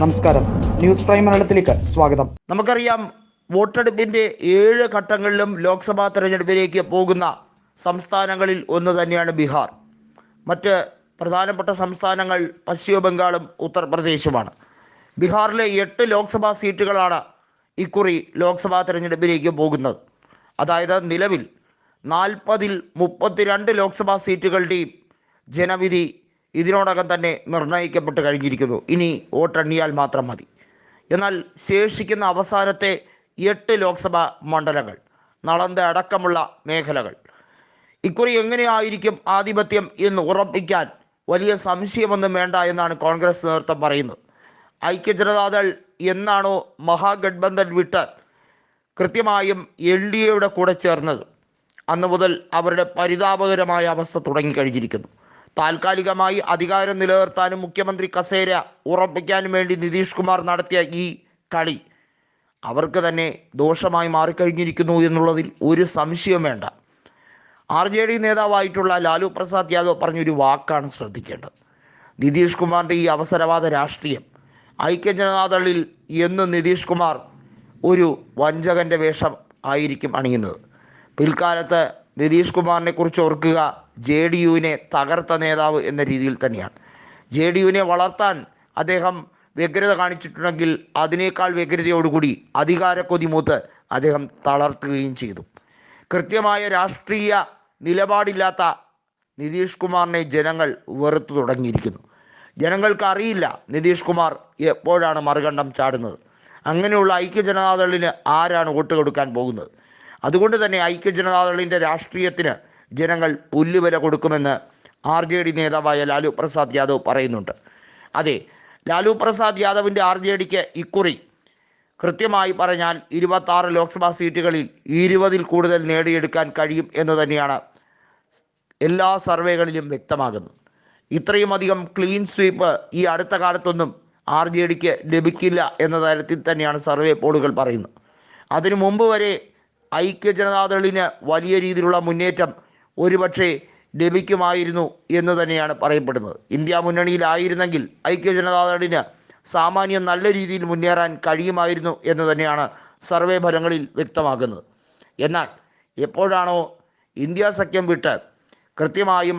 നമസ്കാരം. News prime മലയാളത്തിലേക്ക് സ്വാഗതം. നമുക്കറിയാം വോട്ടെടുപ്പിന്റെ ഏഴ് ഘട്ടങ്ങളിലും ലോക്സഭാ തെരഞ്ഞെടുപ്പിലേക്ക് പോകുന്ന സംസ്ഥാനങ്ങളിൽ ഒന്ന് തന്നെയാണ് ബീഹാർ. മറ്റ് പ്രധാനപ്പെട്ട സംസ്ഥാനങ്ങൾ പശ്ചിമ ബംഗാളും ഉത്തർപ്രദേശുമാണ്. ബീഹാറിലെ എട്ട് ലോക്സഭാ സീറ്റുകളാണ് ഇക്കുറി ലോക്സഭാ തെരഞ്ഞെടുപ്പിലേക്ക് പോകുന്നത്. അതായത് നിലവിൽ നാൽപ്പതിൽ മുപ്പത്തിരണ്ട് ലോക്സഭാ സീറ്റുകളുടെയും ജനവിധി ഇതിനോടകം തന്നെ നിർണയിക്കപ്പെട്ട് കഴിഞ്ഞിരിക്കുന്നു. ഇനി വോട്ടെണ്ണിയാൽ മാത്രം മതി. എന്നാൽ ശേഷിക്കുന്ന അവസാനത്തെ എട്ട് ലോക്സഭാ മണ്ഡലങ്ങൾ നളന്ത അടക്കമുള്ള മേഖലകൾ. ഇക്കുറി എങ്ങനെയായിരിക്കും ആധിപത്യം എന്ന് ഉറപ്പിക്കാൻ വലിയ സംശയമൊന്നും വേണ്ട എന്നാണ് കോൺഗ്രസ് നേതൃത്വം പറയുന്നത്. ഐക്യ ജനതാദൾ എന്നാണോ മഹാഗഡ്ബന്ധൻ വിട്ട് കൃത്യമായും എൽ ഡി എയുടെ കൂടെ ചേർന്നത്? അന്നു മുതൽ അവരുടെ പരിതാപകരമായ അവസ്ഥ തുടങ്ങിക്കഴിഞ്ഞിരിക്കുന്നു. താൽക്കാലികമായി അധികാരം നിലനിർത്താനും മുഖ്യമന്ത്രി കസേര ഉറപ്പിക്കാനും വേണ്ടി നിതീഷ് കുമാർ നടത്തിയ ഈ കളി അവർക്ക് തന്നെ ദോഷമായി മാറിക്കഴിഞ്ഞിരിക്കുന്നു എന്നുള്ളതിൽ ഒരു സംശയവും വേണ്ട. ആർ ജെ ഡി നേതാവായിട്ടുള്ള ലാലു പ്രസാദ് യാദവ് പറഞ്ഞൊരു വാക്കാണ് ശ്രദ്ധിക്കേണ്ടത്. നിതീഷ് കുമാറിന്റെ ഈ അവസരവാദ രാഷ്ട്രീയം ഐക്യജനതാദളിൽ എന്ന് നിതീഷ് കുമാർ ഒരു വഞ്ചകന്റെ വേഷം ആയിരിക്കും അണിയുന്നത്. പിൽക്കാലത്ത് നിതീഷ് കുമാറിനെ കുറിച്ച് ഓർക്കുക ജെ ഡി യുവിനെ തകർത്ത നേതാവ് എന്ന രീതിയിൽ തന്നെയാണ്. ജെ ഡി യുവിനെ വളർത്താൻ അദ്ദേഹം വ്യഗ്രത കാണിച്ചിട്ടുണ്ടെങ്കിൽ അതിനേക്കാൾ വ്യഗ്രതയോടുകൂടി അധികാരക്കൊതി മൂത്ത് അദ്ദേഹം തളർത്തുകയും ചെയ്തു. കൃത്യമായ രാഷ്ട്രീയ നിലപാടില്ലാത്ത നിതീഷ് കുമാറിനെ ജനങ്ങൾ വെറുത്തു തുടങ്ങിയിരിക്കുന്നു. ജനങ്ങൾക്ക് അറിയില്ല നിതീഷ് കുമാർ എപ്പോഴാണ് മറുകണ്ഠം ചാടുന്നത്. അങ്ങനെയുള്ള ഐക്യ ജനതാദളിന് ആരാണ് വോട്ട് കൊടുക്കാൻ പോകുന്നത്? അതുകൊണ്ട് തന്നെ ഐക്യ ജനതാദളിന്റെ രാഷ്ട്രീയത്തിന് ജനങ്ങൾ പുല്ലുവില കൊടുക്കുമെന്ന് ആർ ജെ ഡി നേതാവായ ലാലു പ്രസാദ് യാദവ് പറയുന്നുണ്ട്. അതെ ലാലു പ്രസാദ് യാദവിന്റെ ആർ ജെ ഡിക്ക് ഇക്കുറി. കൃത്യമായി പറഞ്ഞാൽ ഇരുപത്താറ് ലോക്സഭാ സീറ്റുകളിൽ ഇരുപതിൽ കൂടുതൽ നേടിയെടുക്കാൻ കഴിയും എന്ന് തന്നെയാണ് എല്ലാ സർവേകളിലും വ്യക്തമാകുന്നത്. ഇത്രയും അധികം ക്ലീൻ സ്വീപ്പ് ഈ അടുത്ത കാലത്തൊന്നും ആർ ജെ ഡിക്ക് ലഭിക്കില്ല എന്ന തരത്തിൽ തന്നെയാണ് സർവേ പോളുകൾ പറയുന്നത്. അതിനു മുമ്പ് വരെ ഐക്യ ജനതാദളിന് വലിയ രീതിയിലുള്ള മുന്നേറ്റം ഒരുപക്ഷെ ലഭിക്കുമായിരുന്നു എന്ന് തന്നെയാണ് പറയപ്പെടുന്നത്. ഇന്ത്യ മുന്നണിയിലായിരുന്നെങ്കിൽ ഐക്യ ജനതാദളിന് സാമാന്യം നല്ല രീതിയിൽ മുന്നേറാൻ കഴിയുമായിരുന്നു എന്ന് തന്നെയാണ് സർവേ ഫലങ്ങളിൽ വ്യക്തമാക്കുന്നത്. എന്നാൽ എപ്പോഴാണോ ഇന്ത്യ സഖ്യം വിട്ട് കൃത്യമായും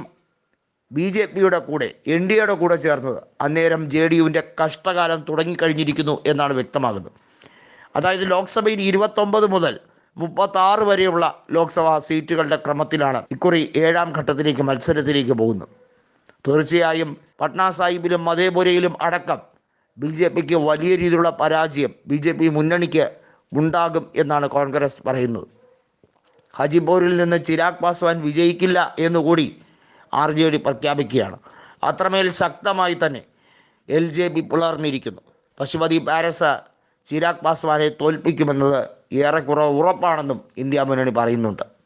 ബി ജെ പിയുടെ കൂടെ എൻ ഡി എയുടെ കൂടെ ചേർന്നത് അന്നേരം ജെ ഡി യുവിന്റെ കഷ്ടകാലം തുടങ്ങിക്കഴിഞ്ഞിരിക്കുന്നു എന്നാണ് വ്യക്തമാകുന്നത്. അതായത് ലോക്സഭയിൽ ഇരുപത്തൊമ്പത് മുതൽ മുപ്പത്താറ് വരെയുള്ള ലോക്സഭാ സീറ്റുകളുടെ ക്രമത്തിലാണ് ഇക്കുറി ഏഴാം ഘട്ടത്തിലേക്ക് മത്സരത്തിലേക്ക് പോകുന്നത്. തീർച്ചയായും പട്ന സാഹിബിലും മധേപുരയിലും അടക്കം ബി ജെ പിക്ക് വലിയ രീതിയിലുള്ള പരാജയം ബി ജെ പി മുന്നണിക്ക് ഉണ്ടാകും എന്നാണ് കോൺഗ്രസ് പറയുന്നത്. ഹജിബോറിൽ നിന്ന് ചിരാഗ് പാസ്വാൻ വിജയിക്കില്ല എന്നുകൂടി ആർ ജെ ഡി പ്രഖ്യാപിക്കുകയാണ്. അത്രമേൽ ശക്തമായി തന്നെ എൽ ജെ പി പുലർന്നിരിക്കുന്നു പശുപതി പാരസ ചിരാഗ് പാസ്വാനെ തോൽപ്പിക്കുമെന്നത് ഏറെക്കുറെ ഉറപ്പാണെന്നും ഇന്ത്യ മുന്നണി പറയുന്നുണ്ട്.